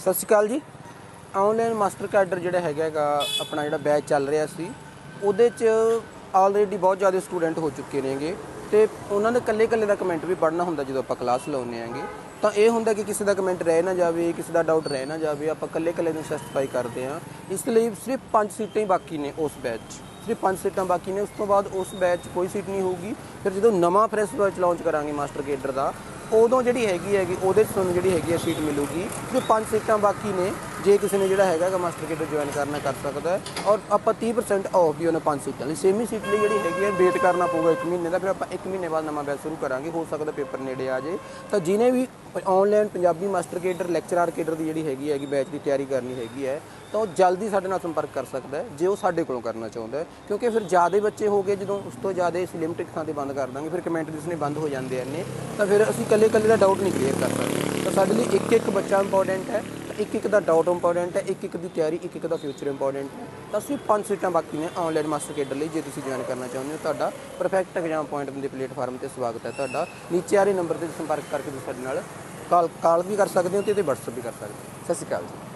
ਸਤਿ ਸ਼੍ਰੀ ਅਕਾਲ ਜੀ। Online master cadre ਜਿਹੜਾ ਹੈਗਾ ਹੈਗਾ, ਆਪਣਾ ਜਿਹੜਾ ਬੈਚ ਚੱਲ ਰਿਹਾ ਸੀ, ਉਹਦੇ 'ਚ ਆਲਰੇਡੀ ਬਹੁਤ ਜ਼ਿਆਦਾ ਸਟੂਡੈਂਟ ਹੋ ਚੁੱਕੇ ਨੇਗੇ ਤੇ ਉਹਨਾਂ ਦੇ ਇਕੱਲੇ ਇਕੱਲੇ ਦਾ ਕਮੈਂਟ ਵੀ ਪੜ੍ਹਨਾ ਹੁੰਦਾ ਜਦੋਂ ਆਪਾਂ ਕਲਾਸ ਲਾਉਂਦੇ ਆਂਗੇ ਤਾਂ ਇਹ ਹੁੰਦਾ ਕਿ ਕਿਸੇ ਦਾ ਕਮੈਂਟ ਰਹਿ ਨਾ ਜਾਵੇ, ਕਿਸੇ ਦਾ ਡਾਊਟ ਰਹਿ ਨਾ ਜਾਵੇ, ਆਪਾਂ ਇਕੱਲੇ ਇਕੱਲੇ ਨੂੰ ਸੈਟੀਸਫਾਈ ਕਰਦੇ ਹਾਂ। ਇਸ ਲਈ ਸਿਰਫ 5 ਸੀਟਾਂ ਹੀ ਬਾਕੀ ਨੇ ਉਸ ਬੈਚ 'ਚ ਸਿਰਫ 5 ਸੀਟਾਂ ਬਾਕੀ ਨੇ, ਉਸ ਤੋਂ ਬਾਅਦ ਉਸ ਬੈਚ 'ਚ ਕੋਈ ਸੀਟ ਨਹੀਂ ਹੋਊਗੀ। ਫਿਰ ਜਦੋਂ ਨਵਾਂ ਫਰੈਸ਼ ਬੈਚ ਲਾਂਚ ਕਰਾਂਗੇ ਮਾਸਟਰ ਕੇਡਰ ਦਾ, ਉਦੋਂ ਜਿਹੜੀ ਹੈਗੀ ਹੈਗੀ, ਉਹਦੇ 'ਚ ਤੁਹਾਨੂੰ ਜਿਹੜੀ ਹੈਗੀ ਹੈ ਸੀਟ ਮਿਲੂਗੀ। ਸਿਰਫ ਪੰਜ ਸੀਟਾਂ ਬਾਕੀ ਨੇ, ਜੇ ਕਿਸੇ ਨੇ ਜਿਹੜਾ ਹੈਗਾ ਮਾਸਟਰ ਕੇਡਰ ਜੁਆਇਨ ਕਰਨਾ ਕਰ ਸਕਦਾ ਹੈ। ਔਰ ਆਪਾਂ 30% ਆਫ ਵੀ ਉਹਨਾਂ ਪੰਜ ਸੀਟਾਂ ਲਈ। ਸੇਮੀ ਸੀਟ ਲਈ ਜਿਹੜੀ ਹੈਗੀ ਹੈ ਵੇਟ ਕਰਨਾ ਪਊਗਾ 1 ਮਹੀਨੇ ਦਾ, ਫਿਰ ਆਪਾਂ 1 ਮਹੀਨੇ ਬਾਅਦ ਨਵਾਂ ਬੈਚ ਸ਼ੁਰੂ ਕਰਾਂਗੇ। ਹੋ ਸਕਦਾ ਪੇਪਰ ਨੇੜੇ ਆ ਜੇ ਤਾਂ ਜਿਨੇ ਵੀ online Punjabi master cadre lecturer cadre ਦੀ ਜਿਹੜੀ ਹੈਗੀ ਹੈਗੀ ਬੈਚ ਦੀ ਤਿਆਰੀ ਕਰਨੀ ਹੈਗੀ ਹੈ, ਤਾਂ ਉਹ ਜਲਦੀ ਸਾਡੇ ਨਾਲ ਸੰਪਰਕ ਕਰ ਸਕਦਾ ਹੈ, ਜੇ ਉਹ ਸਾਡੇ ਕੋਲੋਂ ਕਰਨਾ ਚਾਹੁੰਦਾ ਹੈ। ਕਿਉਂਕਿ ਫਿਰ ਜ਼ਿਆਦਾ ਬੱਚੇ ਹੋ ਗਏ, ਜਦੋਂ ਉਸ ਤੋਂ ਜ਼ਿਆਦਾ ਅਸੀਂ ਲਿਮਟਿਡ ਥਾਂ ਤੇ ਬੰਦ ਕਰ ਦਾਂਗੇ, ਫਿਰ ਕਮੈਂਟ ਦਿਸਣੇ ਬੰਦ ਹੋ ਜਾਂਦੇ ਨੇ ਤਾਂ ਫਿਰ ਅਸੀਂ ਇਕੱਲੇ ਇਕੱਲੇ ਦਾ ਡਾਊਟ ਨਹੀਂ ਕਲੀਅਰ ਕਰ ਸਕਦੇ। ਤਾਂ ਸਾਡੇ ਲਈ ਇੱਕ ਇੱਕ ਬੱਚਾ ਇੰਪੋਰਟੈਂਟ ਹੈ ਇੱਕ ਇੱਕ ਦਾ ਡਾਊਟ ਇੰਪੋਰਟੈਂਟ ਹੈ, ਇੱਕ ਇੱਕ ਦੀ ਤਿਆਰੀ, ਇੱਕ ਇੱਕ ਦਾ ਫਿਊਚਰ ਇੰਪੋਰਟੈਂਟ ਹੈ। ਤਾਂ ਅਸੀਂ ਪੰਜ ਸੀਟਾਂ ਬਾਕੀ ਨੇ ਆਨਲਾਈਨ ਮਾਸਟਰ ਕੇਡਰ ਲਈ, ਜੇ ਤੁਸੀਂ ਜੁਆਇਨ ਕਰਨਾ ਚਾਹੁੰਦੇ ਹੋ, ਤੁਹਾਡਾ ਪਰਫੈਕਟ ਐਗਜ਼ਾਮ ਪੁਆਇੰਟ ਦੇ ਪਲੇਟਫਾਰਮ ਤੇ ਸਵਾਗਤ ਹੈ ਤੁਹਾਡਾ। ਨੀਚੇ ਆ ਰਹੇ ਨੰਬਰ ਤੇ ਸੰਪਰਕ ਕਰਕੇ ਤੁਸੀਂ ਸਾਡੇ ਨਾਲ ਕਾਲ ਕਾਲ ਵੀ ਕਰ ਸਕਦੇ ਹੋ ਤੇ ਇਹਤੇ WhatsApp ਵੀ ਕਰ ਸਕਦੇ ਹੋ। ਸਤਿ ਸ਼੍ਰੀ ਅਕਾਲ ਜੀ।